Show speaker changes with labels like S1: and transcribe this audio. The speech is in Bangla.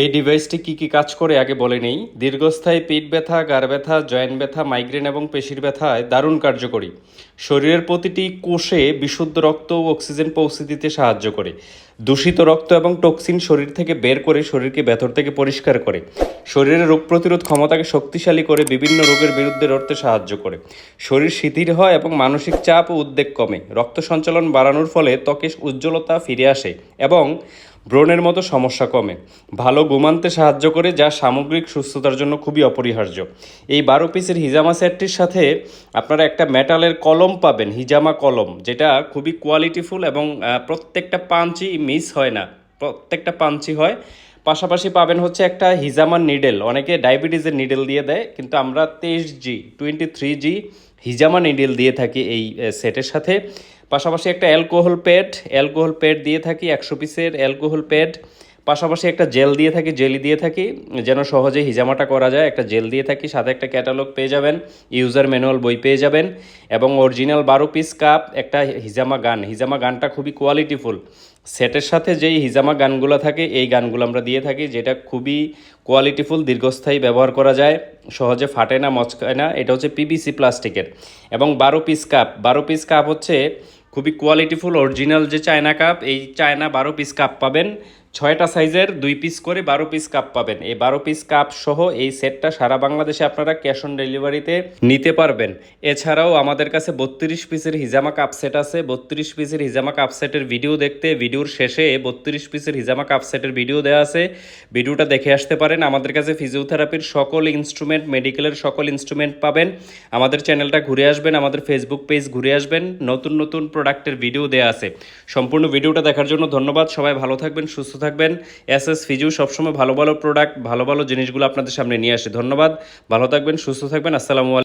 S1: এই ডিভাইসটি কি কি কাজ করে আগে বলে নেই। দীর্ঘস্থায়ী পিঠ ব্যথা গাড় ব্যথা, জয়েন্ট ব্যথা, মাইগ্রেন এবং পেশির ব্যথায় দারুণ কার্যকরী। শরীরের প্রতিটি কোষে বিশুদ্ধ রক্ত ও অক্সিজেন পৌঁছে দিতে সাহায্য করে। দূষিত রক্ত এবং টক্সিন শরীর থেকে বের করে শরীরকে ভেতর থেকে পরিষ্কার করে। শরীরের রোগ প্রতিরোধ ক্ষমতাকে শক্তিশালী করে বিভিন্ন রোগের বিরুদ্ধে লড়তে সাহায্য করে। শরীর শিথিল হয় এবং মানসিক চাপ ও উদ্বেগ কমে। রক্ত সঞ্চালন বাড়ানোর ফলে ত্বকে উজ্জ্বলতা ফিরে আসে এবং ব্রণের মতো সমস্যা কমে। ভালো ঘুমানতে সাহায্য করে, যা সামগ্রিক সুস্থতার জন্য খুবই অপরিহার্য। এই বারো পিসের হিজামা সেটটির সাথে আপনারা একটা মেটালের কলম পাবেন, হিজামা কলম, যেটা খুবই কোয়ালিটিফুল এবং প্রত্যেকটা পাঞ্চই মিস হয় না। প্রত্যেকটা পাঞ্চি হয়। পাশাপাশি পাবেন হচ্ছে একটা হিজামার নিডেল অনেকে ডায়াবেটিসের নিডেল দিয়ে দেয়, কিন্তু আমরা তেইশ জি টোয়েন্টি থ্রি জি হিজামা নিডেল দিয়ে থাকি এই সেটের সাথে। পাশাপাশি একটা অ্যালকোহল প্যাড অ্যালকোহল প্যাড দিয়ে থাকি একশো পিসের অ্যালকোহল প্যাড পাশাপাশি একটা জেল দিয়ে থাকি, জেলি দিয়ে থাকি, যেন সহজে হিজামাটা করা যায়। একটা জেল দিয়ে থাকি, সাথে একটা ক্যাটালগ পেয়ে যাবেন, ইউজার ম্যানুয়াল বই পেয়ে যাবেন এবং অরিজিনাল বারো পিস কাপ, একটা হিজামা গান। হিজামা গানটা খুবই কোয়ালিটিফুল। সেটের সাথে যেই হিজামা গানগুলো থাকে, এই গানগুলো আমরা দিয়ে থাকি, যেটা খুবই কোয়ালিটিফুল, দীর্ঘস্থায়ী ব্যবহার করা যায়। সহজে ফাটে না, মচকায় না, এটা হচ্ছে পিবিসি প্লাস্টিকের। এবং বারো পিস কাপ, বারো পিস কাপ হচ্ছে খুবই কোয়ালিটিফুল অরিজিনাল যে চায়না কাপ এই চায়না বারো পিস কাপ পাবেন। ছয়টা সাইজের দুই পিস করে বারো পিস কাপ পাবেন। এই বারো পিস কাপ সহ এই সেটটা সারা বাংলাদেশে আপনারা ক্যাশ অন ডেলিভারিতে নিতে পারবেন। এছাড়াও আমাদের কাছে বত্রিশ পিসের হিজামা কাপ সেট আছে। বত্রিশ পিসের হিজামা কাপ সেটের ভিডিও দেখতে ভিডিওর শেষে বত্রিশ পিসের হিজামা কাপ সেটের ভিডিও দেওয়া আছে। ভিডিওটা দেখে আসতে পারেন। আমাদের কাছে ফিজিওথেরাপির সকল ইনস্ট্রুমেন্ট মেডিকেলের সকল ইনস্ট্রুমেন্ট পাবেন। আমাদের চ্যানেলটা ঘুরে আসবেন, আমাদের ফেসবুক পেজ ঘুরে আসবেন। নতুন নতুন প্রোডাক্টের ভিডিও দেওয়া আছে। সম্পূর্ণ ভিডিওটা দেখার জন্য ধন্যবাদ। সবাই ভালো থাকবেন, সুস্থ থাকবেন। এস এস ফিজিও সবসময় ভালো ভালো প্রোডাক্ট ভালো ভালো জিনিসগুলো আপনাদের সামনে নিয়ে আসে। ধন্যবাদ। ভালো থাকবেন, সুস্থ থাকবেন। আসসালামু